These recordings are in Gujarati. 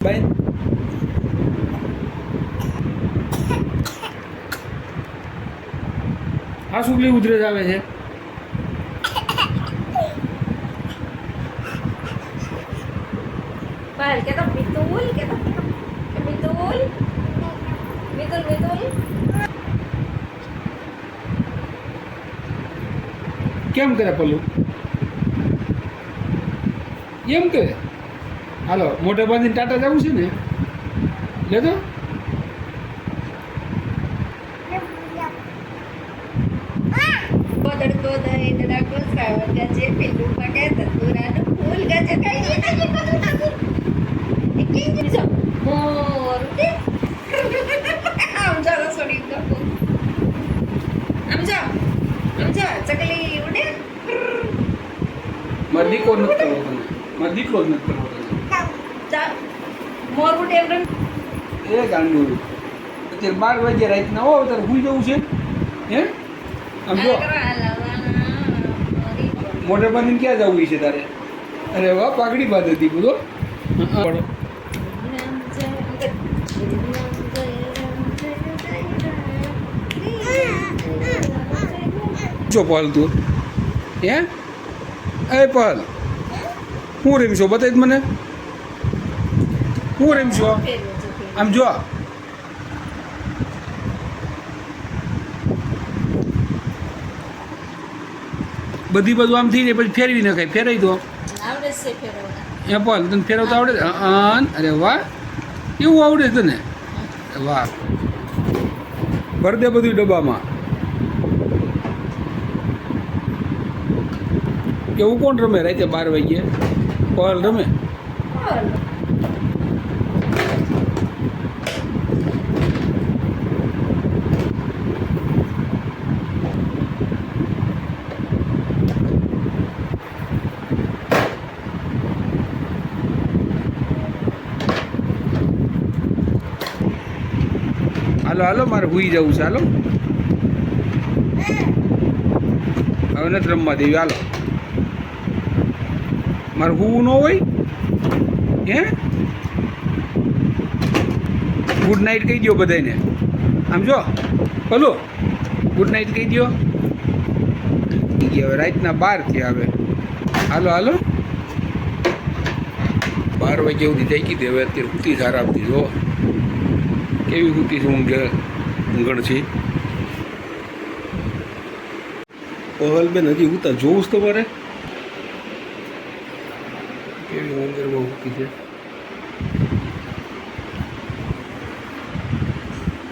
બેન આ સુગલી ઉધરસ આવે છે Pahal, kita pitul, kita pitul. Pitul, pitul. કેમ કરે પલ્લું એમ કરે હાલો મોટે બાંધીને ટાટા જવું છે ને? લેતો કોદળ કોણ નથી કરવો તને. મારો નથી કરવો. મોર ઉડે એમ રમ. એ ગાંડું અત્યારે બાર વાગ્યા રાતના હો તારે ભૂઈ જવું છે. હે? આમ જો. મોટે બાંધીને ક્યાં જવું છે તારે? અરે વાહ પાઘડી બાદ હતી બધો પણ જો પહલ તું. હે? એ પહલ હું રમશો બતાવી દે મને. હું રમશો આમ જો બધી બધું આમ થઈ જાય પછી ફેરવી નખાય. ફેરવી દો આવડે એ બોલ તને ફેરવતા આવડે? અન. અરે વાહ. એવું આવડે તને? વાહ. ભર દે બધું ડબ્બામાં. એવું કોણ રમે રાતે બાર વાગ્યે? બોલ રમે? હાલો હાલો, મારે હુઈ જવું હાલો. હવે નથી રમવા દેવી, હાલો. મારે હુવું ન હોય, હે? ગુડ નાઇટ કહી દો બધાને આમ જો, બોલો. ગુડ નાઇટ કહી દો હવે રાતના બાર થયા હવે. હાલો હાલો. બાર વાગે સુધી જાગી દે હવે અત્યારે ઉતી સારા આવતી જો. કેવી છે ઊંઘ? ઊંઘણ છે? પહલબેન, હજી ઉતા જોવું જ તમારે? કેવી ઊંઘરમાં હુતી છે?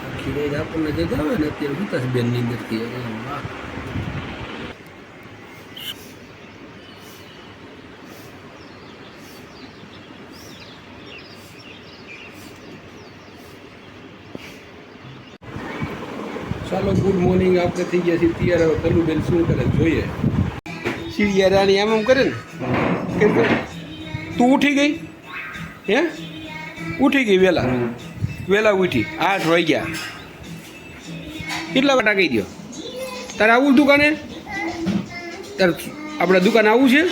આખી રાત આપણને જગાવે ને અત્યારે હુતા છે બેનની અંદરથી વાહ. ચાલો ગુડ મોર્નિંગ આપણે થઈ ગયા છીએ તૈયાર હવે કલુબેન શું કરે જોઈએ? શિવ રાણી આમ આમ કરે ને? કે તું ઉઠી ગઈ? હે? ઉઠી ગઈ વહેલા વહેલા ઉઠી. આઠ વાગ્યા. કેટલા વાટા કહી દો તારે આવું દુકાને? તારે આપણા દુકાન આવું છે?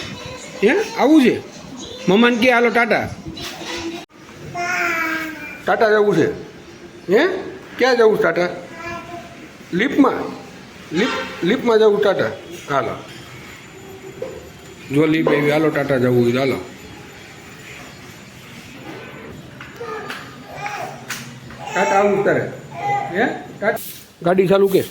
હે? આવવું છે? મમ્માને કે હાલો ટાટા. ટાટા જવું છે. હે? ક્યાં જવું ટાટા? લિફ્ટમાં લિફ્ટ લિફ્ટમાં જવું ટાટા. હાલો. જો લિફ્ટ એવી, હાલો ટાટા જવું હોય હાલો. ટાટા આવું ઉતારે હે? ગાડી ચાલુ કે?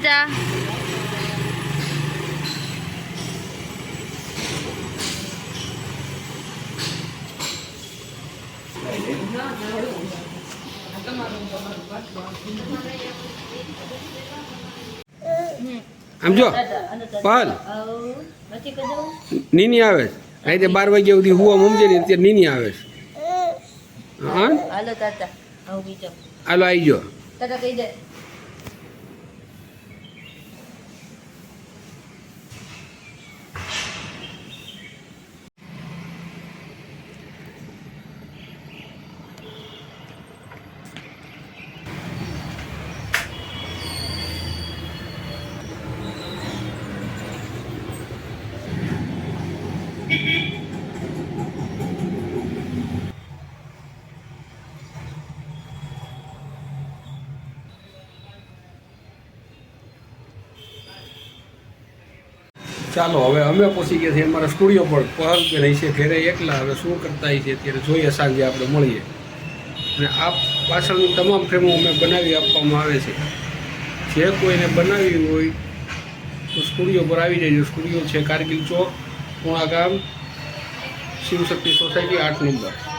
Dadah. આમ જો jauh. નીની આવે છે રાતે બાર વાગ્યા સુધી હુવા મમજે ને અત્યારે નીની આવે છે હા Halo Tata. Aku bijak. હાલો આવી ગયો Tata kau ide. ચાલો, હવે અમે પહોંચી ગયા છીએ અમારા સ્ટુડિયો પર પહલ રહી છે, ઘરે એકલા હવે શું કરતા છીએ અત્યારે જોઈએ, સાંજે આપણે મળીએ. અને આ પાછળની તમામ ફ્રેમો અમે બનાવી આપવામાં આવે છે. જે કોઈને બનાવી હોય તો સ્ટુડિયો પર આવી જજો. સ્ટુડિયો છે કારગિલ ચોક કોણા ગામ, શિવશક્તિ સોસાયટી આઠ નંબર.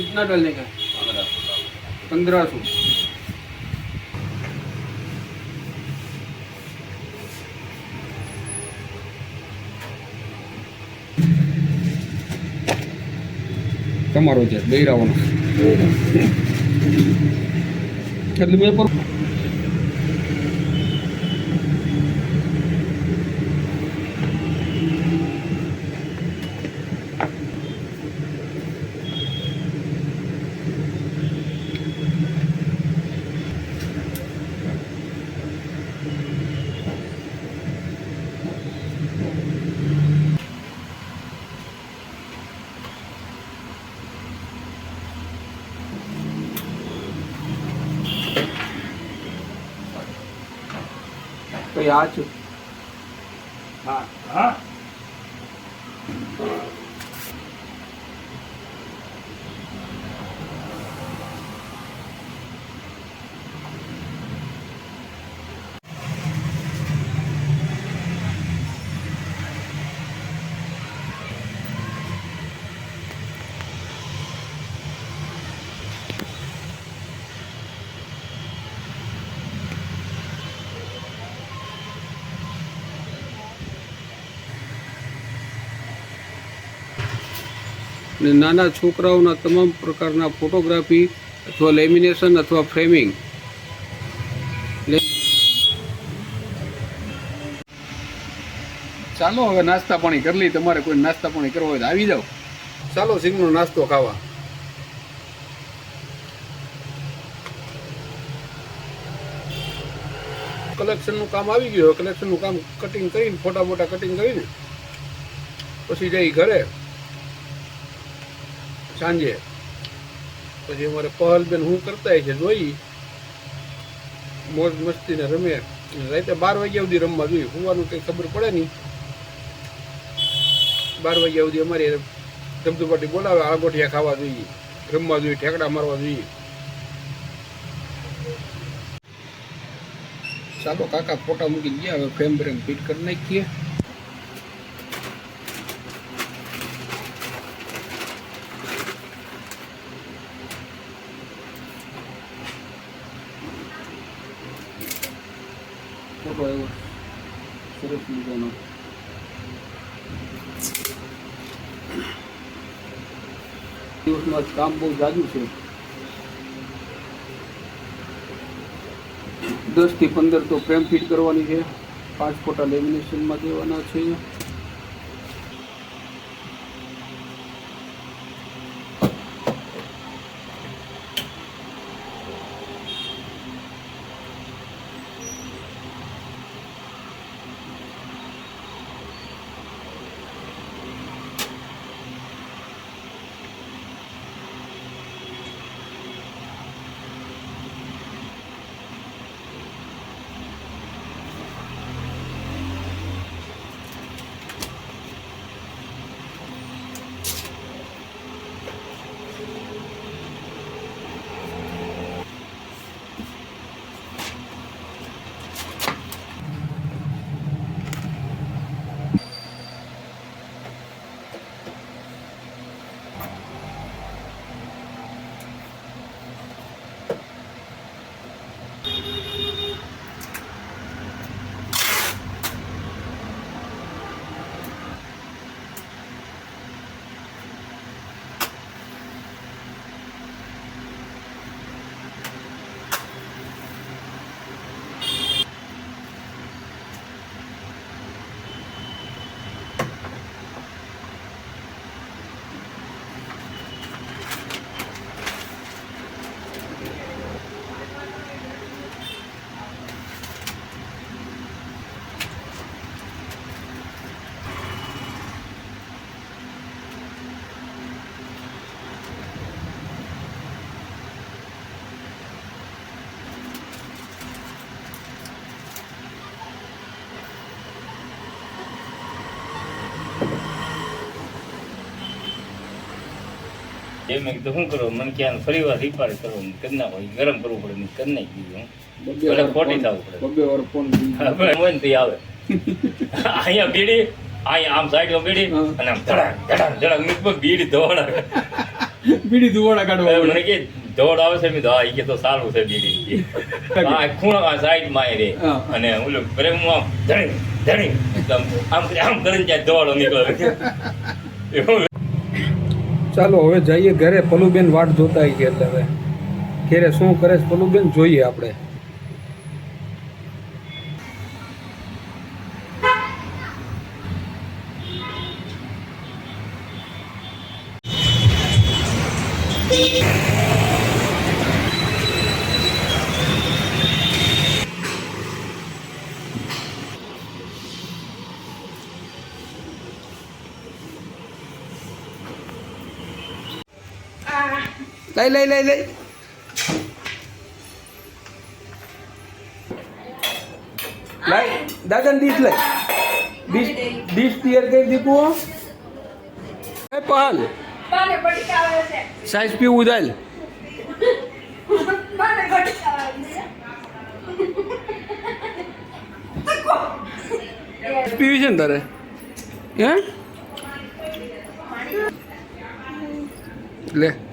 कितना डालने का पंद्रह सौ તમારો છે બૈરાવાનો એટલે મેં પર કઈ આ છે હા અને નાના છોકરાઓના તમામ પ્રકારના ફોટોગ્રાફી અથવા લેમિનેશન અથવા ફ્રેમિંગ. ચાલો હવે નાસ્તા પાણી કરી લઈ તમારે કોઈ નાસ્તા પાણી કરવો હોય તો આવી જાઓ. ચાલો સિંગનો નાસ્તો ખાવા. કલેક્શનનું કામ આવી ગયું. કલેક્શનનું કામ કટિંગ કરીને, ફોટા મોટા કટિંગ કરીને, પછી જઈ ઘરે. સાંજે. પછી અમારે પહલબેન હું કરતા છે, જોઈ. મોજ મસ્તીને રમે. રાતે બાર વાગ્યા સુધી રમવા જોઈએ. હોવાનું કંઈ ખબર પડે નહીં. બાર વાગ્યા સુધી અમારે ધબધબાટી બોલાવે આગોઠિયા ખાવા જોઈએ. રમવા જોઈએ, ઠેકડા મારવા જોઈએ. ચાલો કાકા ફોટા મૂકી ગયા, હવે ફ્રેમ ફ્રેમ ફિટ કરી નાખીએ. કામ બહુ જાજુ છે. દસથી પંદર તો ફ્રેમ ફિટ કરવાની છે. પાંચ ફોટા લેમિનેશનમાં દેવાના છે. જે મેં કીધું શું કરો? મને ક્યાં ફરી વાર રિપાર કરો કરી ઈ ગરમ કરવું પડે મેં કરી નાખી દીધું. એટલે ખોટી થવું પડે. બબે વાર ફોન હોય ને તે આવે. અહીંયા બીડી અહીંયા આમ સાઈડમાં બીડી અને આમ ધડાક ધડાક ધડાક મેં બીડી ધોળ બીડી ધુવાડા કાઢવા મને કે ધોળ આવે છે? મેં હા કે તો સારું છે બીડી. આ ખૂણો આ સાઈડમાં એ રે અને ઓલું પ્રેમ આમ ધણી ધણી આમ આમ કરી- કરીને ત્યાં ધોળો નીકળે એવું ચાલો, હવે જઈએ ઘરે. પલુબેન વાટ જોતા ગયા એટલે હવે. ઘેરે શું કરે છે પલુબેન? જોઈએ આપણે. લઈ લઈ લઈ લઈ. લઈ દાદા ડીશ લઈ. ડીશ ડીશ પિયર કરી દીધું છે. સાઈઝ પીવું છે. પીવી છે ને તારે? હે? લે.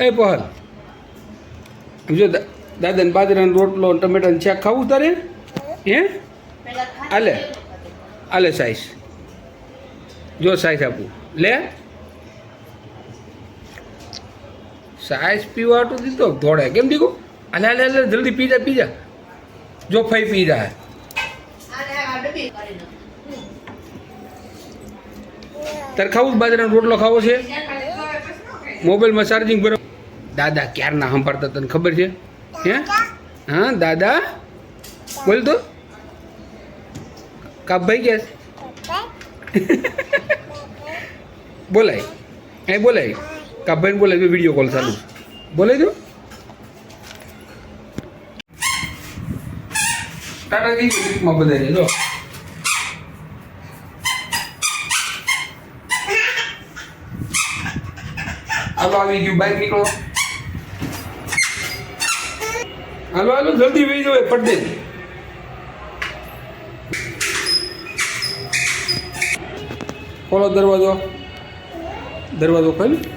એ પહલ. જો દા- દાદાને બાજરાનો રોટલો ને ટમેટાનું શાક ખાવું તારે? હે? આલે. આલે સાઈઝ જો સાઈઝ આપું. લે. સાઈઝ પીવા તો દીધો ધોળે કેમ દીકું આલે આલે આલે, જલ્દી પી જા પી જા જો ફઈ પી જા આને આ ડબ્બી કરી દો તારે ખાવું બાજરાનો રોટલો ખાવો છે? મોબાઈલમાં ચાર્જિંગ બરાબર દાદા ક્યારના સંભાળતા તને ખબર છે? હે? હા, દાદા? બોલ તો. કાપભાઈ ગયા છે? બોલાય. એ બોલાય. કાપભાઈને બોલાય વીડિયો કોલ ચાલુ. બોલાય તો. ટાટા કઈ ટ્રીપમાં બધા જો. હાલો, આવી ગયું. બાઈક નીકળો. હાલો હાલો, જલ્દી વહી જાવ પડદે. ખોલો દરવાજો. દરવાજો ખોલ.